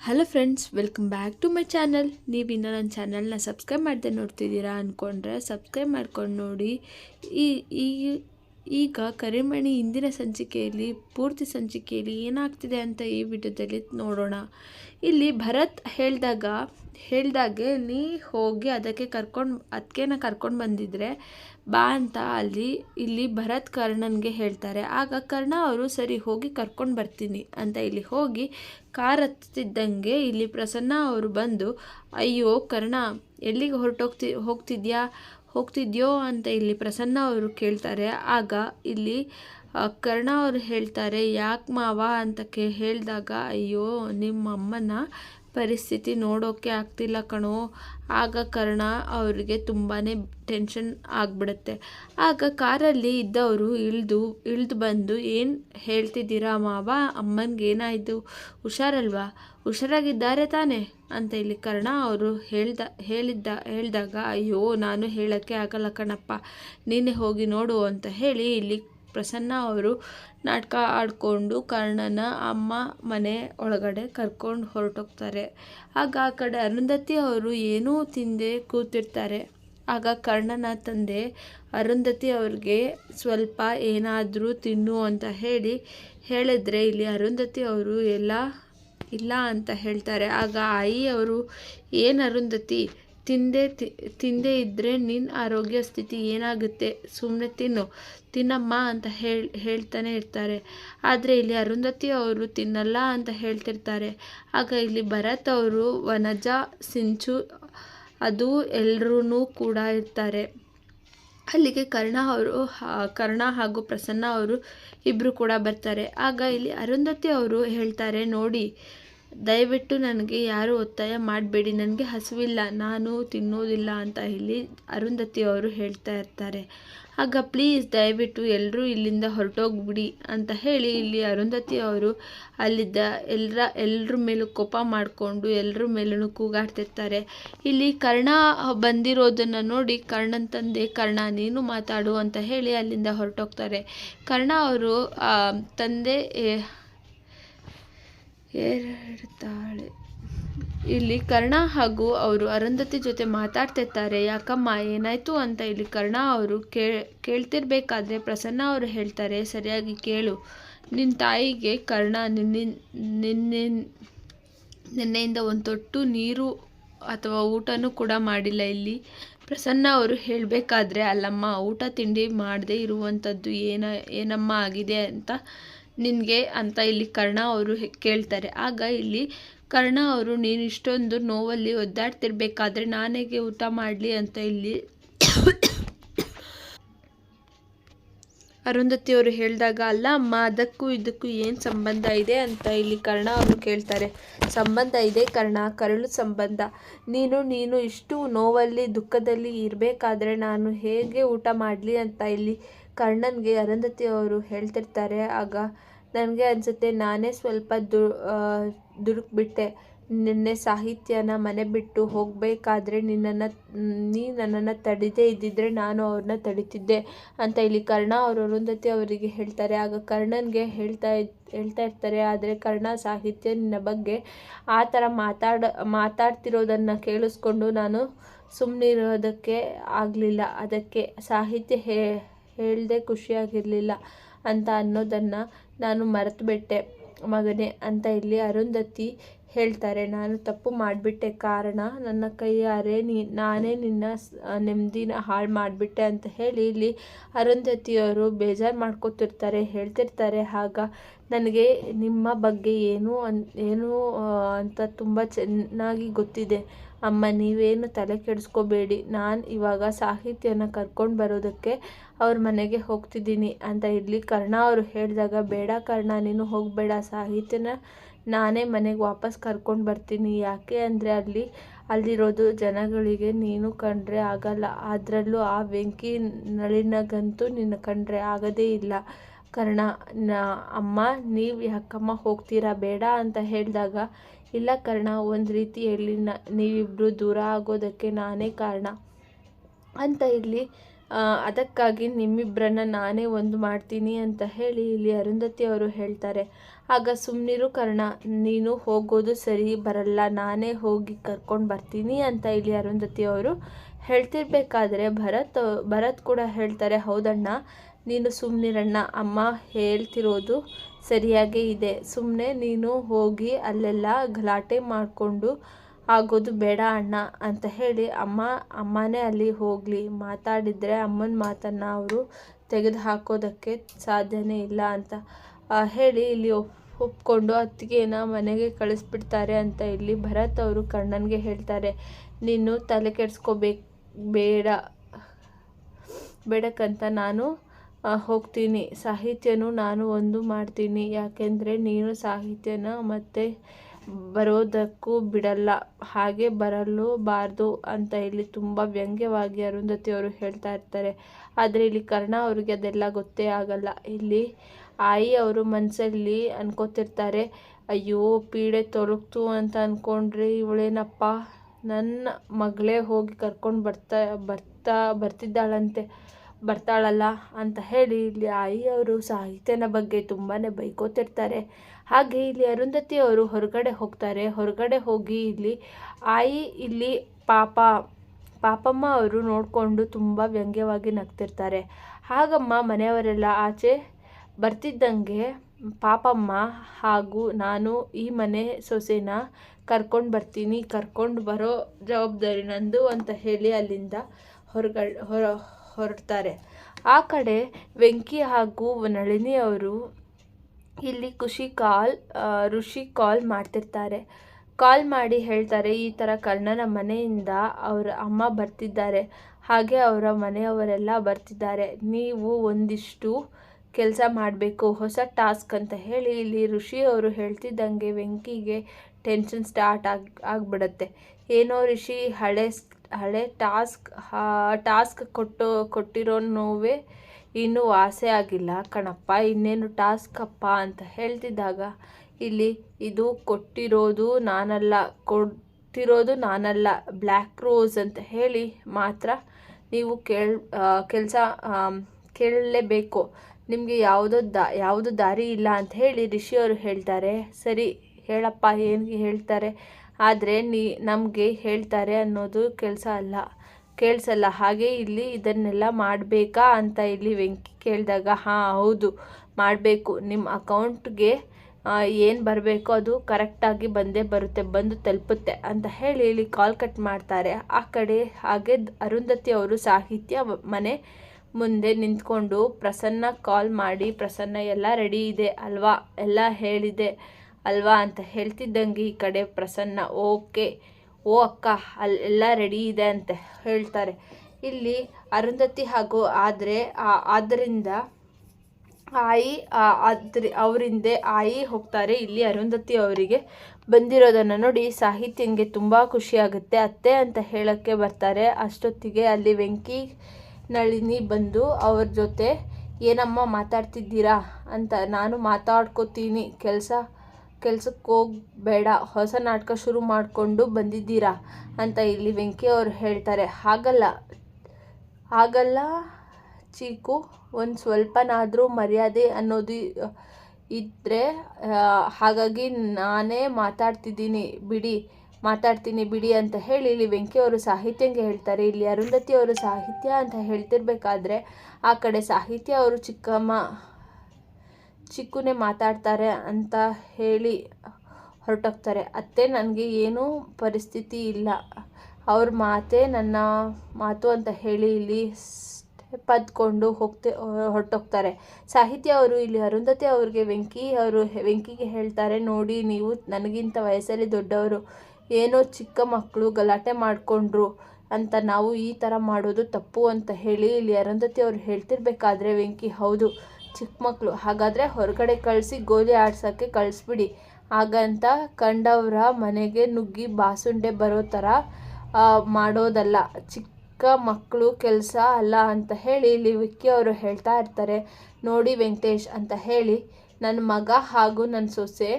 Hello friends welcome back to my channel ನೀವು ಇನ್ನೂ ನನ್ನ ಚಾನಲ್ನ ಸಬ್ಸ್ಕ್ರೈಬ್ ಮಾಡದೆ ನೋಡ್ತಿದ್ದೀರಾ ಅಂದ್ಕೊಂಡ್ರೆ ಸಬ್ಸ್ಕ್ರೈಬ್ ಮಾಡ್ಕೊಂಡು ನೋಡಿ. ಈ ಈಗ ಕರಿಮಣಿ ಇಂದಿನ ಸಂಚಿಕೆಯಲ್ಲಿ, ಪೂರ್ತಿ ಸಂಚಿಕೆಯಲ್ಲಿ ಏನಾಗ್ತಿದೆ ಅಂತ ಈ ವಿಡಿಯೋದಲ್ಲಿ ನೋಡೋಣ. ಇಲ್ಲಿ ಭರತ್ ಹೇಳಿದಾಗ, ಹೇಳಿದಾಗೆ ನೀ ಹೋಗಿ ಅದಕ್ಕೆ ಕರ್ಕೊಂಡು ಅದಕ್ಕೆನ ಕರ್ಕೊಂಡು ಬಂದಿದ್ರೆ ಬಾ ಅಂತ ಅಲ್ಲಿ, ಇಲ್ಲಿ ಭರತ್ ಕರ್ಣನ್ಗೆ ಹೇಳ್ತಾರೆ. ಆಗ ಕರ್ಣ ಅವರು, ಸರಿ, ಹೋಗಿ ಕರ್ಕೊಂಡು ಬರ್ತೀನಿ ಅಂತ ಇಲ್ಲಿ ಹೋಗಿ ಕಾರ್ ಹತ್ತಿದ್ದಂಗೆ ಇಲ್ಲಿ ಪ್ರಸನ್ನ ಅವರು ಬಂದು, ಅಯ್ಯೋ, ಕರ್ಣ, ಎಲ್ಲಿಗೆ ಹೊರಟೋಗ್ತಿ, ಹೋಗ್ತಿದ್ಯಾ, ಹೋಗ್ತಿದ್ಯೋ ಅಂತ ಇಲ್ಲಿ ಪ್ರಸನ್ನ ಅವರು ಕೇಳ್ತಾರೆ. ಆಗ ಇಲ್ಲಿ ಕರ್ಣ ಅವರು ಹೇಳ್ತಾರೆ, ಯಾಕೆ ಮಾವ? ಅಂತ ಕೇ, ಹೇಳಿದಾಗ, ಅಯ್ಯೋ ನಿಮ್ಮ ಅಮ್ಮನ ಪರಿಸ್ಥಿತಿ ನೋಡೋಕ್ಕೆ ಆಗ್ತಿಲ್ಲ ಕಣೋ. ಆಗ ಕರ್ಣ ಅವರಿಗೆ ತುಂಬಾ ಟೆನ್ಷನ್ ಆಗಿಬಿಡುತ್ತೆ. ಆಗ ಕಾರಲ್ಲಿ ಇದ್ದವರು ಇಳಿದು ಇಳಿದು ಬಂದು, ಏನು ಹೇಳ್ತಿದ್ದೀರಾ ಮಾವ? ಅಮ್ಮನಿಗೆ ಏನಾಯಿತು? ಹುಷಾರಲ್ವಾ? ಹುಷಾರಾಗಿದ್ದಾರೆ ತಾನೇ? ಅಂತ ಇಲ್ಲಿ ಕರ್ಣ ಅವರು ಹೇಳ್ದ, ಹೇಳಿದ್ದ, ಹೇಳಿದಾಗ, ಅಯ್ಯೋ, ನಾನು ಹೇಳೋಕ್ಕೆ ಆಗಲ್ಲ ಕಣಪ್ಪ. ನೀನೇ ಹೋಗಿ ನೋಡು ಅಂತ ಹೇಳಿ ಇಲ್ಲಿ ಪ್ರಸನ್ನ ಅವರು ನಾಟಕ ಆಡಿಕೊಂಡು ಕರ್ಣನ ಅಮ್ಮ ಮನೆ ಒಳಗಡೆ ಕರ್ಕೊಂಡು ಹೊರಟೋಗ್ತಾರೆ. ಆಗ ಆ ಕಡೆ ಅರುಂಧತಿ ಅವರು ಏನೂ ತಿಂದೆ ಕೂತಿರ್ತಾರೆ. ಆಗ ಕರ್ಣನ ತಂದೆ ಅರುಂಧತಿ ಅವ್ರಿಗೆ ಸ್ವಲ್ಪ ಏನಾದರೂ ತಿನ್ನು ಅಂತ ಹೇಳಿ ಹೇಳಿದ್ರೆ ಇಲ್ಲಿ ಅರುಂಧತಿ ಅವರು, ಎಲ್ಲ ಇಲ್ಲ ಅಂತ ಹೇಳ್ತಾರೆ. ಆಗ ಆಯಿ ಅವರು, ಏನು ಅರುಂಧತಿ ತಿಂದೇ ತಿಂದೇ ಇದ್ದರೆ ನಿನ್ನ ಆರೋಗ್ಯ ಸ್ಥಿತಿ ಏನಾಗುತ್ತೆ? ಸುಮ್ಮನೆ ತಿನ್ನು. ತಿನ್ನಮ್ಮ ಅಂತ ಹೇಳಿ, ಹೇಳ್ತಾನೆ ಇರ್ತಾರೆ. ಆದರೆ ಇಲ್ಲಿ ಅರುಂಧತಿ ಅವರು ತಿನ್ನಲ್ಲ ಅಂತ ಹೇಳ್ತಿರ್ತಾರೆ. ಆಗ ಇಲ್ಲಿ ಭರತ್ ಅವರು, ವನಜ, ಸಿಂಚು, ಅದು ಎಲ್ಲರೂ ಕೂಡ ಇರ್ತಾರೆ. ಅಲ್ಲಿಗೆ ಕರ್ಣ ಅವರು ಕರ್ಣ ಹಾಗೂ ಪ್ರಸನ್ನ ಅವರು ಇಬ್ಬರು ಕೂಡ ಬರ್ತಾರೆ. ಆಗ ಇಲ್ಲಿ ಅರುಂಧತಿ ಅವರು ಹೇಳ್ತಾರೆ, ನೋಡಿ ದಯವಿಟ್ಟು ನನಗೆ ಯಾರು ಒತ್ತಾಯ ಮಾಡಬೇಡಿ. ನನಗೆ ಹಸಿವಿಲ್ಲ, ನಾನು ತಿನ್ನೋದಿಲ್ಲ ಅಂತ ಇಲ್ಲಿ ಅರುಂಧತಿ ಅವರು ಹೇಳ್ತಾ ಇರ್ತಾರೆ. ಆಗ ಪ್ಲೀಸ್ ದಯವಿಟ್ಟು ಎಲ್ಲರೂ ಇಲ್ಲಿಂದ ಹೊರಟೋಗ್ಬಿಡಿ ಅಂತ ಹೇಳಿ ಇಲ್ಲಿ ಅರುಂಧತಿ ಅವರು ಅಲ್ಲಿದ್ದ ಎಲ್ಲರ ಎಲ್ಲರ ಮೇಲೂ ಕೋಪ ಮಾಡಿಕೊಂಡು ಎಲ್ಲರ ಮೇಲೂ ಕೂಗಾಡ್ತಿರ್ತಾರೆ. ಇಲ್ಲಿ ಕರ್ಣ ಬಂದಿರೋದನ್ನು ನೋಡಿ ಕರ್ಣನ ತಂದೆ, ಕರ್ಣ, ನೀನು ಮಾತಾಡು ಅಂತ ಹೇಳಿ ಅಲ್ಲಿಂದ ಹೊರಟೋಗ್ತಾರೆ. ಕರ್ಣ ಅವರು ತಂದೆ ಏ- ಏರ್ತಾಳೆ ಇಲ್ಲಿ ಕರ್ಣ ಹಾಗೂ ಅವರು ಅರುಂಧತಿ ಜೊತೆ ಮಾತಾಡ್ತಿರ್ತಾರೆ. ಯಾಕಮ್ಮ, ಏನಾಯ್ತು ಅಂತ ಇಲ್ಲಿ ಕರ್ಣ ಅವರು ಕೇಳ್ತಿರ್ಬೇಕಾದ್ರೆ ಪ್ರಸನ್ನ ಅವರು ಹೇಳ್ತಾರೆ. ಸರಿಯಾಗಿ ಕೇಳು. ನಿನ್ನ ತಾಯಿಗೆ ಕರ್ಣ ನಿನ್ನೆ ನಿನ್ನೆ, ನಿನ್ನೆಯಿಂದ ಒಂದು ತೊಟ್ಟು ನೀರು ಅಥವಾ ಊಟನೂ ಕೂಡ ಮಾಡಿಲ್ಲ ಇಲ್ಲಿ. ಪ್ರಸನ್ನ ಅವರು ಹೇಳಬೇಕಾದ್ರೆ, ಅಲ್ಲಮ್ಮ, ಊಟ ತಿಂಡಿ ಮಾಡದೇ ಇರುವಂಥದ್ದು ಏನ, ಏನಮ್ಮ ಆಗಿದೆ ಅಂತ ನಿನಗೆ ಅಂತ ಇಲ್ಲಿ ಕರ್ಣ ಅವರು ಕೇಳ್ತಾರೆ. ಆಗ ಇಲ್ಲಿ ಕರ್ಣ ಅವರು, ನೀನು ಇಷ್ಟೊಂದು ನೋವಲ್ಲಿ ಒದ್ದಾಡ್ತಿರ್ಬೇಕಾದ್ರೆ ನಾನೇಗೆ ಊಟ ಮಾಡಲಿ ಅಂತ ಇಲ್ಲಿ ಅರುಂಧತಿ ಅವರು ಹೇಳಿದಾಗ, ಅಲ್ಲ ಅಮ್ಮ, ಅದಕ್ಕೂ ಇದಕ್ಕೂ ಏನು ಸಂಬಂಧ ಇದೆ? ಅಂತ ಇಲ್ಲಿ ಕರ್ಣ ಅವರು ಕೇಳ್ತಾರೆ. ಸಂಬಂಧ ಇದೆ ಕರ್ಣ, ಕರಳು ಸಂಬಂಧ. ನೀನು ನೀನು ಇಷ್ಟು ನೋವಲ್ಲಿ, ದುಃಖದಲ್ಲಿ ಇರಬೇಕಾದ್ರೆ ನಾನು ಹೇಗೆ ಊಟ ಮಾಡಲಿ? ಅಂತ ಇಲ್ಲಿ ಕರ್ಣನ್ಗೆ ಅರಂಧತಿ ಅವರು ಹೇಳ್ತಿರ್ತಾರೆ, ಆಗ ನನಗೆ ಅನಿಸುತ್ತೆ ನಾನೇ ಸ್ವಲ್ಪ ದು ದುಡುಕ್ಬಿಟ್ಟೆ. ನಿನ್ನೆ ಸಾಹಿತ್ಯನ ಮನೆ ಬಿಟ್ಟು ಹೋಗಬೇಕಾದ್ರೆ ನಿನ್ನನ್ನು, ನೀ ನನ್ನನ್ನು ತಡಿದೇ ಇದ್ದಿದ್ರೆ ನಾನು ಅವ್ರನ್ನ ತಡಿತಿದ್ದೆ ಅಂತ ಇಲ್ಲಿ ಕರ್ಣ ಅವರು ಅರುಂಧತಿ ಅವರಿಗೆ ಹೇಳ್ತಾರೆ. ಆಗ ಕರ್ಣನ್ಗೆ ಹೇಳ್ತಾ ಹೇಳ್ತಾ ಇರ್ತಾರೆ, ಆದರೆ ಕರ್ಣ, ಸಾಹಿತ್ಯ ನಿನ್ನ ಬಗ್ಗೆ ಆ ಥರ ಮಾತಾಡ, ಮಾತಾಡ್ತಿರೋದನ್ನು ಕೇಳಿಸ್ಕೊಂಡು ನಾನು ಸುಮ್ಮನಿರೋದಕ್ಕೆ ಆಗಲಿಲ್ಲ. ಅದಕ್ಕೆ ಸಾಹಿತ್ಯ ಹೇ ಹೇಳ್ದೆ ಖುಷಿಯಾಗಿರಲಿಲ್ಲ ಅಂತ ಅನ್ನೋದನ್ನು ನಾನು ಮರೆತುಬಿಟ್ಟೆ. ಮಗನೇ, ಅಂತ ಇಲ್ಲಿ ಅರುಂಧತಿ ಹೇಳ್ತಾರೆ. ನಾನು ತಪ್ಪು ಮಾಡಿಬಿಟ್ಟೆ. ಕಾರಣ, ನನ್ನ ಕೈಯಾರೆ ನೀ, ನಾನೇ ನಿನ್ನ ನೆಮ್ಮದಿನ ಹಾಳು ಮಾಡಿಬಿಟ್ಟೆ ಅಂತ ಹೇಳಿ ಇಲ್ಲಿ ಅರುಂಧತಿಯವರು ಬೇಜಾರು ಮಾಡ್ಕೊತಿರ್ತಾರೆ, ಹೇಳ್ತಿರ್ತಾರೆ. ಆಗ ನನಗೆ ನಿಮ್ಮ ಬಗ್ಗೆ ಏನು ಅನ್, ಏನು ಅಂತ ತುಂಬ ಚೆನ್ನಾಗಿ ಗೊತ್ತಿದೆ. ಅಮ್ಮ, ನೀವೇನು ತಲೆ ಕೆಡಿಸ್ಕೋಬೇಡಿ. ನಾನು ಇವಾಗ ಸಾಹಿತ್ಯನ ಕರ್ಕೊಂಡು ಬರೋದಕ್ಕೆ ಅವ್ರ ಮನೆಗೆ ಹೋಗ್ತಿದ್ದೀನಿ ಅಂತ ಇಲ್ಲಿ ಕರ್ಣ ಅವರು ಹೇಳಿದಾಗ, ಬೇಡ ಕರ್ಣ, ನೀನು ಹೋಗಬೇಡ. ಸಾಹಿತ್ಯನ ನಾನೇ ಮನೆಗೆ ವಾಪಸ್ ಕರ್ಕೊಂಡು ಬರ್ತೀನಿ. ಯಾಕೆ ಅಂದರೆ ಅಲ್ಲಿ, ಅಲ್ಲಿರೋದು ಜನಗಳಿಗೆ ನೀನು ಕಂಡ್ರೆ ಆಗಲ್ಲ. ಅದರಲ್ಲೂ ಆ ಬೆಂಕಿ ನಳಿನಗಂತೂ ನಿನ್ನ ಕಂಡ್ರೆ ಆಗೋದೇ ಇಲ್ಲ. ಕರ್ಣ ಅಮ್ಮ, ನೀವು ಯಾಕಮ್ಮ ಹೋಗ್ತೀರಾ? ಬೇಡ ಅಂತ ಹೇಳಿದಾಗ ಇಲ್ಲ ಕರ್ಣ, ಒಂದು ರೀತಿಯಲ್ಲಿ ನ ನೀವಿಬ್ಬರು ದೂರ ಆಗೋದಕ್ಕೆ ನಾನೇ ಕಾರಣ. ಅಂತ ಇಲ್ಲಿ ಅದಕ್ಕಾಗಿ ನಿಮ್ಮಿಬ್ಬರನ್ನ ನಾನೇ ಒಂದು ಮಾಡ್ತೀನಿ ಅಂತ ಹೇಳಿ ಇಲ್ಲಿ ಅರುಂಧತಿ ಅವರು ಹೇಳ್ತಾರೆ. ಆಗ ಸುಮ್ಮನಿರು ಕರ್ಣ, ನೀನು ಹೋಗೋದು ಸರಿ, ಬರಲ್ಲ, ನಾನೇ ಹೋಗಿ ಕರ್ಕೊಂಡು ಬರ್ತೀನಿ ಅಂತ ಇಲ್ಲಿ ಅರುಂಧತಿ ಅವರು ಹೇಳ್ತಿರ್ಬೇಕಾದ್ರೆ ಭರತ್ ಭರತ್ ಕೂಡ ಹೇಳ್ತಾರೆ, ಹೌದಣ್ಣ, ನೀನು ಸುಮ್ಮನಿರಣ್ಣ ಅಮ್ಮ ಹೇಳ್ತಿರೋದು ಸರಿಯಾಗೇ ಇದೆ. ಸುಮ್ಮನೆ ನೀನು ಹೋಗಿ ಅಲ್ಲೆಲ್ಲ ಗಲಾಟೆ ಮಾಡಿಕೊಂಡು ಆಗೋದು ಬೇಡ ಅಣ್ಣ ಅಂತ ಹೇಳಿ ಅಮ್ಮ, ಅಮ್ಮನೇ ಅಲ್ಲಿ ಹೋಗಲಿ. ಮಾತಾಡಿದರೆ ಅಮ್ಮನ ಮಾತನ್ನು ಅವರು ತೆಗೆದು ಹಾಕೋದಕ್ಕೆ ಸಾಧ್ಯನೇ ಇಲ್ಲ ಅಂತ ಹೇಳಿ ಇಲ್ಲಿ ಒಪ್ಕೊಂಡು ಅತ್ತಿಗೆನ ಮನೆಗೆ ಕಳಿಸ್ಬಿಡ್ತಾರೆ ಅಂತ ಇಲ್ಲಿ ಭರತ್ ಅವರು ಕಣ್ಣನಿಗೆ ಹೇಳ್ತಾರೆ. ನೀನು ತಲೆ ಕೆಡಿಸ್ಕೋಬೇಕು, ಬೇಡ ಬೇಡಕ್ಕಂತ ನಾನು ಹೋಗ್ತೀನಿ. ಸಾಹಿತ್ಯನೂ ನಾನು ಒಂದು ಮಾಡ್ತೀನಿ. ಯಾಕೆಂದರೆ ನೀನು ಸಾಹಿತ್ಯನ ಮತ್ತೆ ಬರೋದಕ್ಕೂ ಬಿಡಲ್ಲ. ಹಾಗೆ ಬರಲೂಬಾರ್ದು ಅಂತ ಇಲ್ಲಿ ತುಂಬ ವ್ಯಂಗ್ಯವಾಗಿ ಅರುಂಧತಿ ಅವರು ಹೇಳ್ತಾ ಇರ್ತಾರೆ. ಆದರೆ ಇಲ್ಲಿ ಕರ್ಣ ಅವರಿಗೆ ಅದೆಲ್ಲ ಗೊತ್ತೇ ಆಗಲ್ಲ. ಇಲ್ಲಿ ಆಯಿ ಅವರು ಮನಸ್ಸಲ್ಲಿ ಅನ್ಕೋತಿರ್ತಾರೆ, ಅಯ್ಯೋ, ಪೀಡೆ ತೊಲಗ್ತು ಅಂತ ಅಂದ್ಕೊಂಡ್ರೆ ಇವಳೇನಪ್ಪ? ನನ್ನ ಮಗಳೇ ಹೋಗಿ ಕರ್ಕೊಂಡು ಬರ್ತಾ ಬರ್ತಾ ಬರ್ತಿದ್ದಾಳಂತೆ. ಬರ್ತಾಳಲ್ಲ ಅಂತ ಹೇಳಿ ಇಲ್ಲಿ ಆಯಿಯವರು ಸಾಹಿತ್ಯನ ಬಗ್ಗೆ ತುಂಬಾ ಬೈಕೋತಿರ್ತಾರೆ. ಹಾಗೆ ಇಲ್ಲಿ ಅರುಂಧತಿ ಅವರು ಹೊರಗಡೆ ಹೋಗ್ತಾರೆ. ಹೊರಗಡೆ ಹೋಗಿ ಇಲ್ಲಿ ಆಯಿ ಇಲ್ಲಿ ಪಾಪ, ಪಾಪಮ್ಮ ಅವರು ನೋಡಿಕೊಂಡು ತುಂಬ ವ್ಯಂಗ್ಯವಾಗಿ ನಗ್ತಿರ್ತಾರೆ. ಹಾಗಮ್ಮ ಮನೆಯವರೆಲ್ಲ ಆಚೆ ಬರ್ತಿದ್ದಂಗೆ ಪಾಪಮ್ಮ ಹಾಗೂ ನಾನು ಈ ಮನೆ ಸೊಸೆನ ಕರ್ಕೊಂಡು ಬರ್ತೀನಿ, ಕರ್ಕೊಂಡು ಬರೋ ಜವಾಬ್ದಾರಿ ನಂದು ಅಂತ ಹೇಳಿ ಅಲ್ಲಿಂದ ಹೊರಗಡೆ ಹೊರ ಹೊರಡ್ತಾರೆ. ಆ ಕಡೆ ವೆಂಕಿ ಹಾಗೂ ನಳಿನಿ ಅವರು ಇಲ್ಲಿ ಖುಷಿ ಕಾಲ್ ಋಷಿ ಕಾಲ್ ಮಾಡ್ತಿರ್ತಾರೆ. ಕಾಲ್ ಮಾಡಿ ಹೇಳ್ತಾರೆ, ಈ ಥರ ಕರ್ಣನ ಮನೆಯಿಂದ ಅವರ ಅಮ್ಮ ಬರ್ತಿದ್ದಾರೆ. ಹಾಗೆ ಅವರ ಮನೆಯವರೆಲ್ಲ ಬರ್ತಿದ್ದಾರೆ. ನೀವು ಒಂದಿಷ್ಟು ಕೆಲಸ ಮಾಡಬೇಕು, ಹೊಸ ಟಾಸ್ಕ್ ಅಂತ ಹೇಳಿ ಇಲ್ಲಿ ಋಷಿ ಅವರು ಹೇಳ್ತಿದ್ದಂಗೆ ವೆಂಕಿಗೆ ಟೆನ್ಷನ್ ಸ್ಟಾರ್ಟ್ ಆಗಿ, ಆಗಿಬಿಡತ್ತೆ. ಏನೋ ಋಷಿ ಹಳೆ ಹಳೆ ಟಾಸ್ಕ್ ಟಾಸ್ಕ್ ಕೊಟ್ಟು, ಕೊಟ್ಟಿರೋ ನೋವೇ ಇನ್ನೂ ವಾಸೆ ಆಗಿಲ್ಲ. ಕಣಪ್ಪ, ಇನ್ನೇನು ಟಾಸ್ಕ್ ಅಪ್ಪ ಅಂತ ಹೇಳ್ತಿದ್ದಾಗ ಇಲ್ಲಿ ಇದು ಕೊಟ್ಟಿರೋದು ನಾನಲ್ಲ ಕೊಟ್ಟಿರೋದು ನಾನಲ್ಲ ಬ್ಲ್ಯಾಕ್ ರೋಸ್ ಅಂತ ಹೇಳಿ ಮಾತ್ರ ನೀವು ಕೇಳ್ ಕೆಲಸ ಕೇಳಲೇಬೇಕು. ನಿಮಗೆ ಯಾವುದೋ ದಾ, ಯಾವುದು ದಾರಿ ಇಲ್ಲ ಅಂತ ಹೇಳಿ ರಿಷಿಯವರು ಹೇಳ್ತಾರೆ. ಸರಿ, ಹೇಳಪ್ಪ, ಏನು ಹೇಳ್ತಾರೆ? ಆದರೆ ನೀ, ನಮಗೆ ಹೇಳ್ತಾರೆ ಅನ್ನೋದು ಕೆಲಸ ಅಲ್ಲ. ಕೇಳಿಸಲ್ಲ ಹಾಗೆ ಇಲ್ಲಿ ಇದನ್ನೆಲ್ಲ ಮಾಡಬೇಕಾ ಅಂತ ಇಲ್ಲಿ ವೆಂಕಿ ಕೇಳಿದಾಗ, ಹಾಂ, ಹೌದು, ಮಾಡಬೇಕು. ನಿಮ್ಮ ಅಕೌಂಟ್ಗೆ ಏನು ಬರಬೇಕೋ ಅದು ಕರೆಕ್ಟಾಗಿ ಬಂದೇ ಬರುತ್ತೆ, ಬಂದು ತಲುಪುತ್ತೆ ಅಂತ ಹೇಳಿ ಇಲ್ಲಿ ಕಾಲ್ ಕಟ್ ಮಾಡ್ತಾರೆ. ಆ ಕಡೆ ಹಾಗೆ ಅರುಂಧತಿ ಅವರು ಸಾಹಿತ್ಯ ಮನೆ ಮುಂದೆ ನಿಂತ್ಕೊಂಡು ಪ್ರಸನ್ನ ಕಾಲ್ ಮಾಡಿ, ಪ್ರಸನ್ನ, ಎಲ್ಲ ರೆಡಿ ಇದೆ ಅಲ್ವಾ? ಎಲ್ಲ ಹೇಳಿದೆ. ಅಲ್ವಾ ಅಂತ ಹೇಳ್ತಿದ್ದಂಗೆ ಈ ಕಡೆ ಪ್ರಸನ್ನ, ಓಕೆ, ಓ ಅಕ್ಕ ಅಲ್ಲಿ ಎಲ್ಲ ರೆಡಿ ಇದೆ ಅಂತ ಹೇಳ್ತಾರೆ. ಇಲ್ಲಿ ಅರುಂಧತಿ ಹಾಗೂ ಆದರೆ ಆದ್ದರಿಂದ ಆಯಿ ಆದ್ರಿ, ಅವರಿಂದೆ ಆಯಿ ಹೋಗ್ತಾರೆ. ಇಲ್ಲಿ ಅರುಂಧತಿ ಅವರಿಗೆ ಬಂದಿರೋದನ್ನು ನೋಡಿ ಸಾಹಿತ್ಯಂಗೆ ತುಂಬ ಖುಷಿಯಾಗುತ್ತೆ. ಅತ್ತೆ ಅಂತ ಹೇಳೋಕ್ಕೆ ಬರ್ತಾರೆ. ಅಷ್ಟೊತ್ತಿಗೆ ಅಲ್ಲಿ ವೆಂಕಿ ನಳಿನಿ ಬಂದು ಅವ್ರ ಜೊತೆ, ಏನಮ್ಮ ಮಾತಾಡ್ತಿದ್ದೀರಾ? ಅಂತ, ನಾನು ಮಾತಾಡ್ಕೋತೀನಿ. ಕೆಲಸ ಕೆಲ್ಸಕ್ಕೆ ಹೋಗಬೇಡ, ಹೊಸ ನಾಟಕ ಶುರು ಮಾಡಿಕೊಂಡು ಬಂದಿದ್ದೀರಾ? ಅಂತ ಇಲ್ಲಿ ವೆಂಕಿ ಅವರು ಹೇಳ್ತಾರೆ. ಹಾಗಲ್ಲ ಹಾಗಲ್ಲ ಚೀಕು, ಒಂದು ಸ್ವಲ್ಪನಾದರೂ ಮರ್ಯಾದೆ ಅನ್ನೋದು ಇದ್ದರೆ ಹಾಗಾಗಿ ನಾನೇ ಮಾತಾಡ್ತಿದ್ದೀನಿ, ಬಿಡಿ, ಮಾತಾಡ್ತೀನಿ, ಬಿಡಿ ಅಂತ ಹೇಳಿ ಇಲ್ಲಿ ವೆಂಕಿ ಅವರು ಸಾಹಿತ್ಯಂಗೆ ಹೇಳ್ತಾರೆ. ಇಲ್ಲಿ ಅರುಂಧತಿ ಅವರು ಸಾಹಿತ್ಯ ಅಂತ ಹೇಳ್ತಿರ್ಬೇಕಾದ್ರೆ, ಆ ಕಡೆ ಸಾಹಿತ್ಯ ಅವರು ಚಿಕ್ಕಮ್ಮ ಚಿಕ್ಕುನೇ ಮಾತಾಡ್ತಾರೆ ಅಂತ ಹೇಳಿ ಹೊರಟೋಗ್ತಾರೆ. ಅತ್ತೆ ನನಗೆ ಏನೂ ಪರಿಸ್ಥಿತಿ ಇಲ್ಲ. ಅವ್ರ ಮಾತೇ ನನ್ನ ಮಾತು ಅಂತ ಹೇಳಿ ಇಲ್ಲಿ ಪದ್ಕೊಂಡು ಹೋಗ್ತೆ, ಹೊರಟೋಗ್ತಾರೆ. ಸಾಹಿತ್ಯ ಅವರು ಇಲ್ಲಿ ಅರುಂಧತಿ ಅವ್ರಿಗೆ ವೆಂಕಿ ಅವರು ವೆಂಕಿಗೆ ಹೇಳ್ತಾರೆ, ನೋಡಿ, ನೀವು ನನಗಿಂತ ವಯಸ್ಸಲ್ಲಿ ದೊಡ್ಡವರು. ಏನೋ ಚಿಕ್ಕ ಮಕ್ಕಳು ಗಲಾಟೆ ಮಾಡಿಕೊಂಡ್ರು ಅಂತ ನಾವು ಈ ಥರ ಮಾಡೋದು ತಪ್ಪು ಅಂತ ಹೇಳಿ ಇಲ್ಲಿ ಅರುಂಧತಿ ಅವರು ಹೇಳ್ತಿರ್ಬೇಕಾದ್ರೆ ವೆಂಕಿ, ಹೌದು ಚಿಕ್ಕ ಮಕ್ಕಳು ಹಾಗಾದರೆ ಹೊರಗಡೆ ಕಳಿಸಿ ಗೋಲಿ ಆಡ್ಸೋಕ್ಕೆ ಕಳಿಸ್ಬಿಡಿ. ಹಾಗಂತ ಕಂಡವರ ಮನೆಗೆ ನುಗ್ಗಿ ಬಾಸುಂಡೆ ಬರೋ ಥರ ಮಾಡೋದಲ್ಲ. ಚಿಕ್ಕ ಮಕ್ಕಳು ಕೆಲಸ ಅಲ್ಲ ಅಂತ ಹೇಳಿ ಇಲ್ಲಿ ವಿಕ್ಕಿ ಅವರು ಹೇಳ್ತಾ ಇರ್ತಾರೆ. ನೋಡಿ ವೆಂಕಟೇಶ್ ಅಂತ ಹೇಳಿ ನನ್ನ ಮಗ ಹಾಗೂ ನನ್ನ ಸೊಸೆ,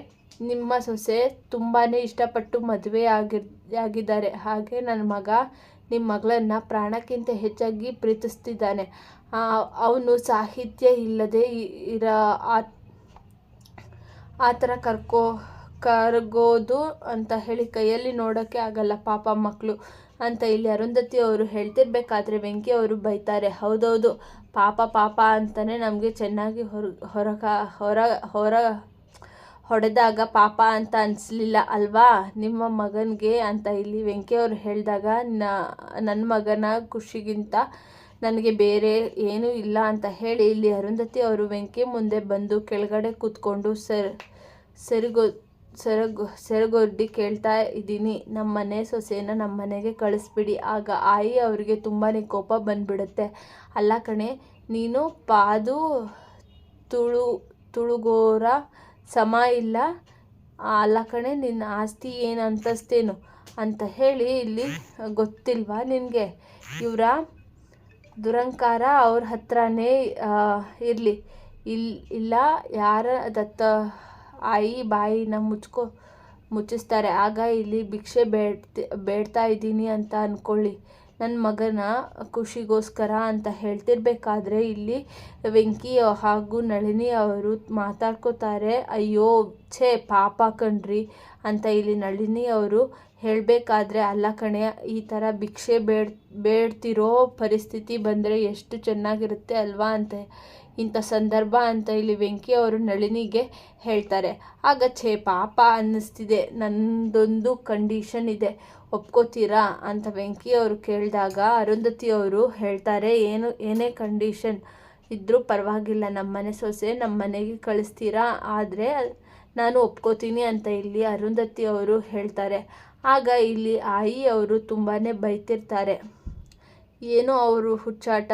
ನಿಮ್ಮ ಸೊಸೆ ತುಂಬಾ ಇಷ್ಟಪಟ್ಟು ಮದುವೆ ಆಗಿರ್, ಆಗಿದ್ದಾರೆ. ಹಾಗೆ ನನ್ನ ಮಗ ನಿಮ್ಮ ಮಗಳನ್ನು ಪ್ರಾಣಕ್ಕಿಂತ ಹೆಚ್ಚಾಗಿ ಪ್ರೀತಿಸ್ತಿದ್ದಾನೆ. ಅವನು ಸಾಹಿತ್ಯ ಇಲ್ಲದೆ ಇರ, ಆ ಥರ ಕರ್ಕೋ, ಕರ್ಗೋದು ಅಂತ ಹೇಳಿ ಕೈಯಲ್ಲಿ ನೋಡೋಕ್ಕೆ ಆಗಲ್ಲ ಪಾಪ ಮಕ್ಕಳು ಅಂತ ಇಲ್ಲಿ ಅರುಂಧತಿ ಅವರು ಹೇಳ್ತಿರ್ಬೇಕಾದ್ರೆ ವೆಂಕಿ ಅವರು ಬೈತಾರೆ. ಹೌದೌದು, ಪಾಪ ಪಾಪ ಅಂತಲೇ ನಮಗೆ ಚೆನ್ನಾಗಿ ಹೊರ, ಹೊರಗ, ಹೊರ ಹೊರ ಹೊಡೆದಾಗ ಪಾಪ ಅಂತ ಅನಿಸ್ಲಿಲ್ಲ ಅಲ್ವಾ? ನಿಮ್ಮ ಮಗನಿಗೆ ಅಂತ ಇಲ್ಲಿ ವೆಂಕಿ ಅವರು ಹೇಳಿದಾಗ ನನ್ನ ಮಗನ ಖುಷಿಗಿಂತ ನನಗೆ ಬೇರೆ ಏನೂ ಇಲ್ಲ ಅಂತ ಹೇಳಿ ಇಲ್ಲಿ ಅರುಂಧತಿ ಅವರು ವೆಂಕಿ ಮುಂದೆ ಬಂದು ಕೆಳಗಡೆ ಕೂತ್ಕೊಂಡು ಸರ್, ಸರಿಗೊ, ಸರಗೊ, ಸೆರಗೊಡ್ಡಿ ಕೇಳ್ತಾ ಇದ್ದೀನಿ. ನಮ್ಮ ಮನೆ ಸೊಸೆನ ನಮ್ಮ ಮನೆಗೆ ಕಳಿಸ್ಬಿಡಿ. ಆಗ ಆಯಿ ಅವರಿಗೆ ತುಂಬಾ ಕೋಪ ಬಂದ್ಬಿಡುತ್ತೆ. ಅಲ್ಲ ಕಣೆ, ನೀನು ಪಾದು ತುಳು, ತುಳುಗೋರ ಸಮ ಇಲ್ಲ. ಅಲ್ಲ ಕಣೆ, ನಿನ್ನ ಆಸ್ತಿ ಏನು ಅಂತಸ್ತೇನು? ಅಂತ ಹೇಳಿ ಇಲ್ಲಿ ಗೊತ್ತಿಲ್ವಾ ನಿನಗೆ? ಇವರ ದುರಂಕಾರ ಅವ್ರ ಹತ್ರನೇ ಇರಲಿ. ಇಲ್, ಇಲ್ಲ, ಯಾರ ದತ್ತ ಆಯಿ ಬಾಯಿನ ಮುಚ್ಕೊ, ಮುಚ್ಚಿಸ್ತಾರೆ. ಆಗ ಇಲ್ಲಿ ಭಿಕ್ಷೆ ಬೇಡ್ತಿ, ಬೇಡ್ತಾ ಇದ್ದೀನಿ ಅಂತ ಅಂದ್ಕೊಳ್ಳಿ ನನ್ನ ಮಗನ ಖುಷಿಗೋಸ್ಕರ ಅಂತ ಹೇಳ್ತಿರ್ಬೇಕಾದ್ರೆ ಇಲ್ಲಿ ವೆಂಕಿ ಹಾಗೂ ನಳಿನಿ ಅವರು ಮಾತಾಡ್ಕೋತಾರೆ, ಅಯ್ಯೋ, ಛೇ, ಪಾಪ ಕಣ್ರಿ ಅಂತ ಇಲ್ಲಿ ನಳಿನಿ ಅವರು ಹೇಳಬೇಕಾದ್ರೆ, ಅಲ್ಲ ಕಣೆ, ಈ ಥರ ಭಿಕ್ಷೆ ಬೇಡ್, ಬೇಡ್ತಿರೋ ಪರಿಸ್ಥಿತಿ ಬಂದರೆ ಎಷ್ಟು ಚೆನ್ನಾಗಿರುತ್ತೆ ಅಲ್ವಾ? ಅಂತ ಇಂಥ ಸಂದರ್ಭ ಅಂತ ಇಲ್ಲಿ ವೆಂಕಿ ಅವರು ನಳಿನಿಗೆ ಹೇಳ್ತಾರೆ. ಆಗ ಛೇ ಪಾಪ ಅನ್ನಿಸ್ತಿದೆ. ನಂದೊಂದು ಕಂಡೀಷನ್ ಇದೆ. ಒಪ್ಕೋತೀರಾ? ಅಂತ ವೆಂಕಿ ಅವರು ಕೇಳಿದಾಗ ಅರುಂಧತಿ ಅವರು ಹೇಳ್ತಾರೆ, ಏನು, ಏನೇ ಕಂಡೀಷನ್ ಇದ್ದರೂ ಪರವಾಗಿಲ್ಲ. ನಮ್ಮ ಮನೆ ಸೊಸೆ ನಮ್ಮ ಮನೆಗೆ ಕಳಿಸ್ತೀರಾ? ಆದರೆ ನಾನು ಒಪ್ಕೋತೀನಿ ಅಂತ ಇಲ್ಲಿ ಅರುಂಧತಿ ಅವರು ಹೇಳ್ತಾರೆ. ಆಗ ಇಲ್ಲಿ ಆಯಿ ಅವರು ತುಂಬಾ ಬೈತಿರ್ತಾರೆ. ಏನೋ ಅವರು ಹುಚ್ಚಾಟ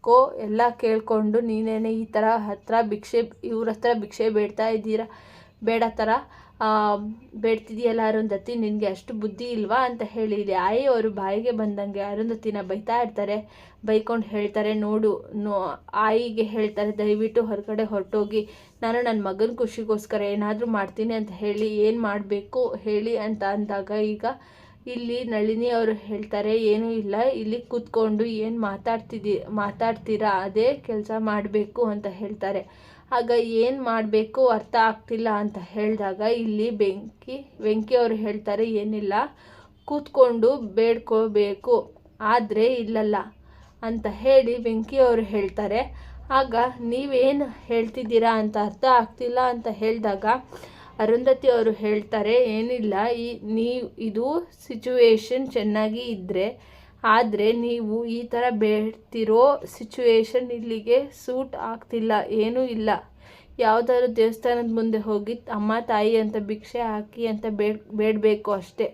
ಹೇಳ್ಕೊ ಎಲ್ಲ ಕೇಳಿಕೊಂಡು ನೀನೇನೆ ಈ ಥರ ಹತ್ರ ಭಿಕ್ಷೆ, ಇವ್ರ ಹತ್ರ ಭಿಕ್ಷೆ ಬೇಡ್ತಾ ಇದ್ದೀರಾ? ಬೇಡ ಥರ ಬೇಡ್ತಿದೆಯಲ್ಲ ಅರುಂಧತಿ, ನಿನಗೆ ಅಷ್ಟು ಬುದ್ಧಿ ಇಲ್ವಾ ಅಂತ ಹೇಳಿ. ಆಯಿ ಅವರು ಬಾಯಿಗೆ ಬಂದಂಗೆ ಅರುಂಧತಿನ ಬೈತಾ ಇರ್ತಾರೆ. ಬೈಕೊಂಡು ಹೇಳ್ತಾರೆ, ನೋಡು, ನೋ, ಆಯಿಗೆ ಹೇಳ್ತಾರೆ, ದಯವಿಟ್ಟು ಹೊರಗಡೆ ಹೊರಟೋಗಿ, ನಾನು ನನ್ನ ಮಗನ ಖುಷಿಗೋಸ್ಕರ ಏನಾದರೂ ಮಾಡ್ತೀನಿ ಅಂತ ಹೇಳಿ, ಏನು ಮಾಡಬೇಕು ಹೇಳಿ ಅಂತ ಅಂದಾಗ ಈಗ ಇಲ್ಲಿ ನಳಿನಿ ಅವರು ಹೇಳ್ತಾರೆ, ಏನೂ ಇಲ್ಲ, ಇಲ್ಲಿ ಕೂತ್ಕೊಂಡು ಏನು ಮಾತಾಡ್ತಿದ್ದೀ ಮಾತಾಡ್ತೀರಾ? ಅದೇ ಕೆಲಸ ಮಾಡಬೇಕು ಅಂತ ಹೇಳ್ತಾರೆ. ಆಗ ಏನು ಮಾಡಬೇಕು ಅರ್ಥ ಆಗ್ತಿಲ್ಲ ಅಂತ ಹೇಳಿದಾಗ ಇಲ್ಲಿ ಬೆಂಕಿ, ವೆಂಕಿ ಅವರು ಹೇಳ್ತಾರೆ, ಏನಿಲ್ಲ, ಕೂತ್ಕೊಂಡು ಬೇಡ್ಕೋಬೇಕು, ಆದರೆ ಇಲ್ಲಲ್ಲ ಅಂತ ಹೇಳಿ ವೆಂಕಿ ಅವರು ಹೇಳ್ತಾರೆ. ಆಗ ನೀವೇನು ಹೇಳ್ತಿದ್ದೀರಾ ಅಂತ ಅರ್ಥ ಆಗ್ತಿಲ್ಲ ಅಂತ ಹೇಳಿದಾಗ ಅರುಂಧತಿ ಅವರು ಹೇಳ್ತಾರೆ, ಏನಿಲ್ಲ, ಈ ನೀವು ಇದು ಸಿಚುವೇಶನ್ ಚೆನ್ನಾಗಿ ಇದ್ದರೆ ಆದರೆ ನೀವು ಈ ಥರ ಬೇಡ್ತಿರೋ ಸಿಚುವೇಶನ್ ಇಲ್ಲಿಗೆ ಸೂಟ್ ಆಗ್ತಿಲ್ಲ, ಏನೂ ಇಲ್ಲ. ಯಾವುದಾದ್ರು ದೇವಸ್ಥಾನದ ಮುಂದೆ ಹೋಗಿ ಅಮ್ಮ, ತಾಯಿ ಅಂತ ಭಿಕ್ಷೆ ಹಾಕಿ ಅಂತ ಬೇಡ್, ಬೇಡಬೇಕು ಅಷ್ಟೇ.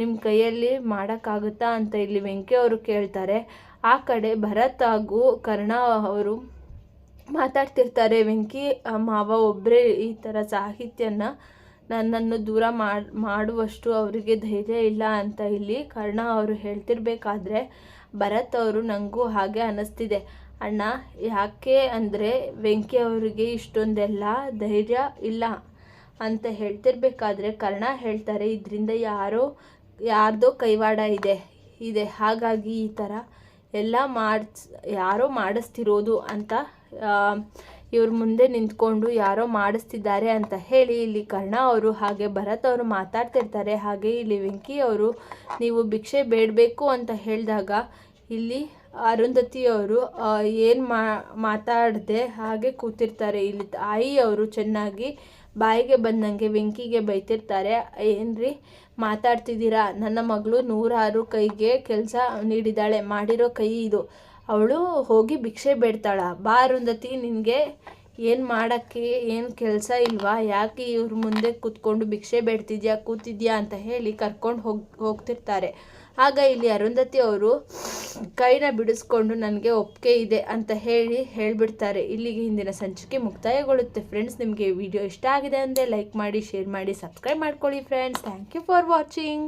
ನಿಮ್ಮ ಕೈಯಲ್ಲಿ ಮಾಡೋಕ್ಕಾಗುತ್ತಾ ಅಂತ ಇಲ್ಲಿ ವೆಂಕಿ ಅವರು ಕೇಳ್ತಾರೆ. ಆ ಕಡೆ ಭರತ್ ಹಾಗೂ ಕರ್ಣ ಅವರು ಮಾತಾಡ್ತಿರ್ತಾರೆ ವೆಂಕಿ. ಮಾವ ಒಬ್ಬರೇ ಈ ಥರ ಸಾಹಿತ್ಯನ ನನ್ನನ್ನು ದೂರ ಮಾಡುವಷ್ಟು ಅವರಿಗೆ ಧೈರ್ಯ ಇಲ್ಲ ಅಂತ ಇಲ್ಲಿ ಕರ್ಣ ಅವರು ಹೇಳ್ತಿರ್ಬೇಕಾದ್ರೆ ಭರತ್ ಅವರು ನನಗೂ ಹಾಗೆ ಅನ್ನಿಸ್ತಿದೆ ಅಣ್ಣ, ಯಾಕೆ ಅಂದರೆ ವೆಂಕಿ ಅವರಿಗೆ ಇಷ್ಟೊಂದೆಲ್ಲ ಧೈರ್ಯ ಇಲ್ಲ ಅಂತ ಹೇಳ್ತಿರ್ಬೇಕಾದ್ರೆ ಕರ್ಣ ಹೇಳ್ತಾರೆ, ಇದರಿಂದ ಯಾರೋ, ಯಾರ್ದೋ ಕೈವಾಡ ಇದೆ ಇದೆ. ಹಾಗಾಗಿ ಈ ಥರ ಎಲ್ಲ ಮಾಡಿಸ್, ಯಾರೋ ಮಾಡಿಸ್ತಿರೋದು ಅಂತ ಇವ್ರ ಮುಂದೆ ನಿಂತ್ಕೊಂಡು ಯಾರೋ ಮಾಡಿಸ್ತಿದ್ದಾರೆ ಅಂತ ಹೇಳಿ ಇಲ್ಲಿ ಕರ್ಣ ಅವರು, ಹಾಗೆ ಭರತ್ ಅವರು ಮಾತಾಡ್ತಿರ್ತಾರೆ, ಹಾಗೆ ಇಲ್ಲಿ ವೆಂಕಿ ಅವರು, ನೀವು ಭಿಕ್ಷೆ ಬೇಡಬೇಕು ಅಂತ ಹೇಳಿದಾಗ ಇಲ್ಲಿ ಅರುಂಧತಿಯವರು ಏನು ಮಾತಾಡದೆ ಹಾಗೆ ಕೂತಿರ್ತಾರೆ. ಇಲ್ಲಿ ತಾಯಿ ಅವರು ಚೆನ್ನಾಗಿ ಬಾಯಿಗೆ ಬಂದಂಗೆ ವೆಂಕಿಗೆ ಬೈತಿರ್ತಾರೆ. ಏನ್ರಿ, ಮಾತಾಡ್ತಿದ್ದೀರಾ? ನನ್ನ ಮಗಳು ನೂರಾರು ಕೈಗೆ ಕೆಲಸ ನೀಡಿದ್ದಾಳೆ, ಮಾಡಿರೋ ಕೈ ಇದು. ಅವಳು ಹೋಗಿ ಭಿಕ್ಷೆ ಬೇಡ್ತಾಳ. ಬಾ ಅರುಂಧತಿ, ನಿನಗೆ ಏನು ಮಾಡೋಕ್ಕೆ, ಏನು ಕೆಲಸ ಇಲ್ವಾ? ಯಾಕೆ ಇವ್ರ ಮುಂದೆ ಕೂತ್ಕೊಂಡು ಭಿಕ್ಷೆ ಬೇಡ್ತಿದ್ಯಾ, ಕೂತಿದ್ಯಾ ಅಂತ ಹೇಳಿ ಕರ್ಕೊಂಡು ಹೋಗಿ, ಹೋಗ್ತಿರ್ತಾರೆ. ಆಗ ಇಲ್ಲಿ ಅರುಂಧತಿ ಅವರು, ಕೈನ ಬಿಡಿಸ್ಕೊಂಡು ನನಗೆ ಒಪ್ಪಿಗೆ ಇದೆ ಅಂತ ಹೇಳಿ ಹೇಳಿಬಿಡ್ತಾರೆ. ಇಲ್ಲಿಗೆ ಹಿಂದಿನ ಸಂಚಿಕೆ ಮುಕ್ತಾಯಗೊಳ್ಳುತ್ತೆ. ಫ್ರೆಂಡ್ಸ್, ನಿಮಗೆ ವಿಡಿಯೋ ಇಷ್ಟ ಆಗಿದೆ ಅಂದರೆ ಲೈಕ್ ಮಾಡಿ, ಶೇರ್ ಮಾಡಿ, ಸಬ್ಸ್ಕ್ರೈಬ್ ಮಾಡ್ಕೊಳ್ಳಿ friends. Thank you for watching.